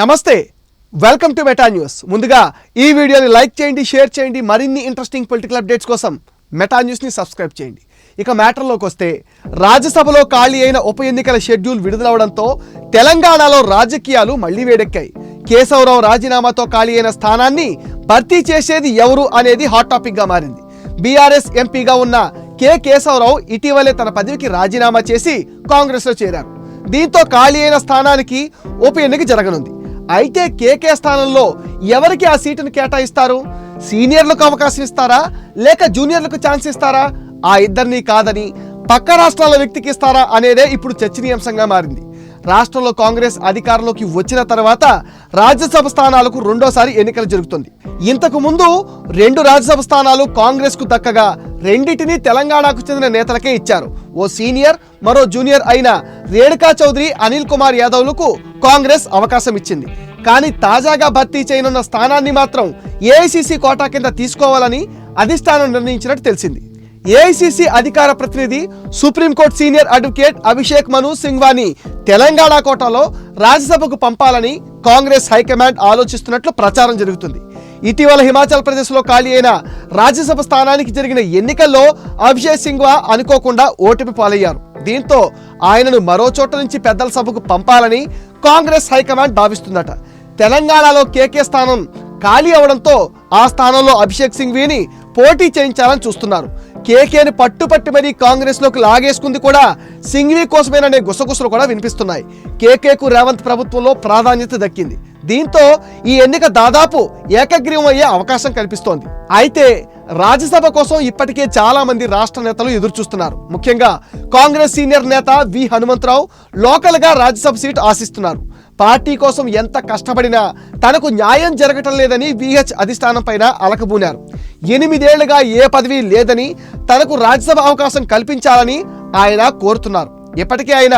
నమస్తే welcome to meta news ముందుగా ఈ వీడియోని లైక్ చేయండి షేర్ చేయండి మరిన్ని ఇంట్రెస్టింగ్ పొలిటికల్ అప్డేట్స్ కోసం మెటా న్యూస్ని సబ్స్క్రైబ్ చేయండి. ఇక మ్యాటర్లోకి వస్తే రాజ్యసభలో ఖాళీ అయిన ఉప ఎన్నికల షెడ్యూల్ విడుదలవడంతో తెలంగాణలో రాజకీయాలు మళ్ళీ వేడెక్కాయి. కేశవరావు రాజీనామాతో ఖాళీ అయిన స్థానాన్ని భర్తీ చేసేది ఎవరు అనేది హాట్ టాపిక్గా మారింది. బీఆర్ఎస్ ఎంపీగా ఉన్న కె కేశవరావు ఇటీవలే తన పదవికి రాజీనామా చేసి కాంగ్రెస్లో చేరారు. దీంతో ఖాళీ అయిన స్థానానికి ఉప ఎన్నిక జరగనుంది. అయితే కేకే స్థానంలో ఎవరికి ఆ సీటును కేటాయిస్తారు? సీనియర్లకు అవకాశం ఇస్తారా? లేక జూనియర్లకు ఛాన్స్ ఇస్తారా? ఆ ఇద్దరిని కాదని పక్క రాష్ట్రాల వ్యక్తికి ఇస్తారా అనేదే ఇప్పుడు చర్చనీయాంశంగా మారింది. రాష్ట్రంలో కాంగ్రెస్ అధికారంలోకి వచ్చిన తర్వాత రాజ్యసభ స్థానాలకు రెండోసారి ఎన్నికలు జరుగుతుంది. ఇంతకు ముందు రెండు రాజ్యసభ స్థానాలు కాంగ్రెస్కు దక్కగా రెండింటిని తెలంగాణకు చెందిన నేతలకే ఇచ్చారు. ఓ సీనియర్ మరో జూనియర్ అయిన రేణుకా చౌదరి అనిల్ కుమార్ యాదవ్లకు కాంగ్రెస్ అవకాశం ఇచ్చింది. కానీ తాజాగా భర్తీ చేయనున్న స్థానాన్ని మాత్రం ఏఐసిసి కోటా కింద తీసుకోవాలని అధిష్టానం నిర్ణయించినట్టు తెలిసింది. ఏఐసిసి అధికార ప్రతినిధి Supreme Court senior advocate Abhishek Manu సింగ్వాని Telangana కోటాలో రాజ్యసభకు పంపాలని కాంగ్రెస్ హైకమాండ్ ఆలోచిస్తున్నట్లు ప్రచారం జరుగుతుంది. ఇటీవల హిమాచల్ ప్రదేశ్లో ఖాళీ అయిన రాజ్యసభ స్థానానికి జరిగిన ఎన్నికల్లో అభిషేక్ సింగ్వా అనుకోకుండా ఓటమి పాలయ్యారు. దీంతో ఆయనను మరో చోట నుంచి పెద్దల సభకు పంపాలని కాంగ్రెస్ హైకమాండ్ భావిస్తుందట. తెలంగాణలో కేకే స్థానం ఖాళీ అవడంతో ఆ స్థానంలో అభిషేక్ సింగ్వీని పోటీ చేయించాలని చూస్తున్నారు. కేకేని పట్టుపట్టి మరీ కాంగ్రెస్లోకి లాగేసుకుంది కూడా సింఘ్వీ కోసమేననే గుసగుసలు కూడా వినిపిస్తున్నాయి. కేకేకు రేవంత్ ప్రభుత్వంలో ప్రాధాన్యత దక్కింది. దీంతో ఈ ఎన్నిక దాదాపు ఏకగ్రీవం అయ్యే అవకాశం కనిపిస్తోంది అయితే రాజ్యసభ కోసం ఇప్పటికే చాలా మంది రాష్ట్ర నేతలు ఎదురు చూస్తున్నారు ముఖ్యంగా కాంగ్రెస్ సీనియర్ నేత వి హనుమంతరావు లోకల్గా రాజ్యసభ సీట్ ఆశిస్తున్నారు. పార్టీ కోసం ఎంత కష్టపడినా తనకు న్యాయం జరగటం లేదని విహెచ్ అధిష్టానం పైన అలకబూనారు. ఎనిమిదేళ్ళుగా ఏ పదవి లేదని తనకు రాజ్యసభ అవకాశం కల్పించాలని ఆయన కోరుతున్నారు. ఇప్పటికే ఆయన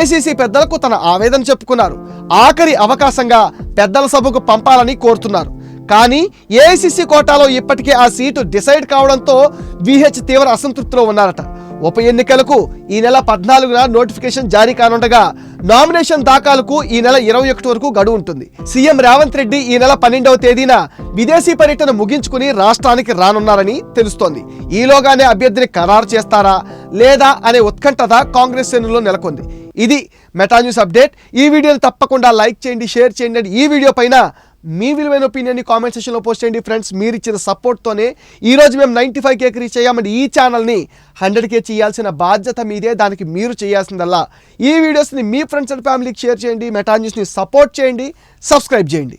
ఏసీసీ పెద్దలకు తన ఆవేదన చెప్పుకున్నారు. ఆఖరి అవకాశంగా పెద్దల సభకు పంపాలని కోరుతున్నారు. కానీ ఏఐసిసి కోటాలో ఇప్పటికే ఆ సీటు డిసైడ్ కావడంతో విహెచ్ తీవ్ర అసంతృప్తిలో ఉన్నారట. ఉప ఎన్నికలకు ఈ నెల పద్నాలుగున నోటిఫికేషన్ జారీ కానుండగా నామినేషన్ దాఖలకు ఈ నెల ఇరవై ఒకటి వరకు గడువు ఉంటుంది. సీఎం రేవంత్ రెడ్డి ఈ నెల పన్నెండవ తేదీన విదేశీ పర్యటన ముగించుకుని రాష్ట్రానికి రానున్నారని తెలుస్తోంది. ఈలోగానే అభ్యర్థిని ఖరారు చేస్తారా లేదా అనే ఉత్కంఠత కాంగ్రెస్ శ్రేణుల్లో నెలకొంది. ఇది మెటా న్యూస్ అప్డేట్. ఈ వీడియోని తప్పకుండా లైక్ చేయండి షేర్ చేయండి. ఈ వీడియో పైన మీ విలువైన ఒపీనియన్ని కామెంట్ సెక్షన్లో పోస్ట్ చేయండి ఫ్రెండ్స్. మీరు ఇచ్చిన సపోర్ట్తోనే ఈ రోజు మేము నైంటీ ఫైవ్ కేకి రీచ్ అయ్యామండి ఈ ఛానల్ని హండ్రెడ్ కే చేయాల్సిన బాధ్యత మీదే. దానికి మీరు చేయాల్సిందల్లా ఈ వీడియోస్ని మీ ఫ్రెండ్స్ అండ్ ఫ్యామిలీకి షేర్ చేయండి. మెటా న్యూస్ని సపోర్ట్ చేయండి. సబ్స్క్రైబ్ చేయండి.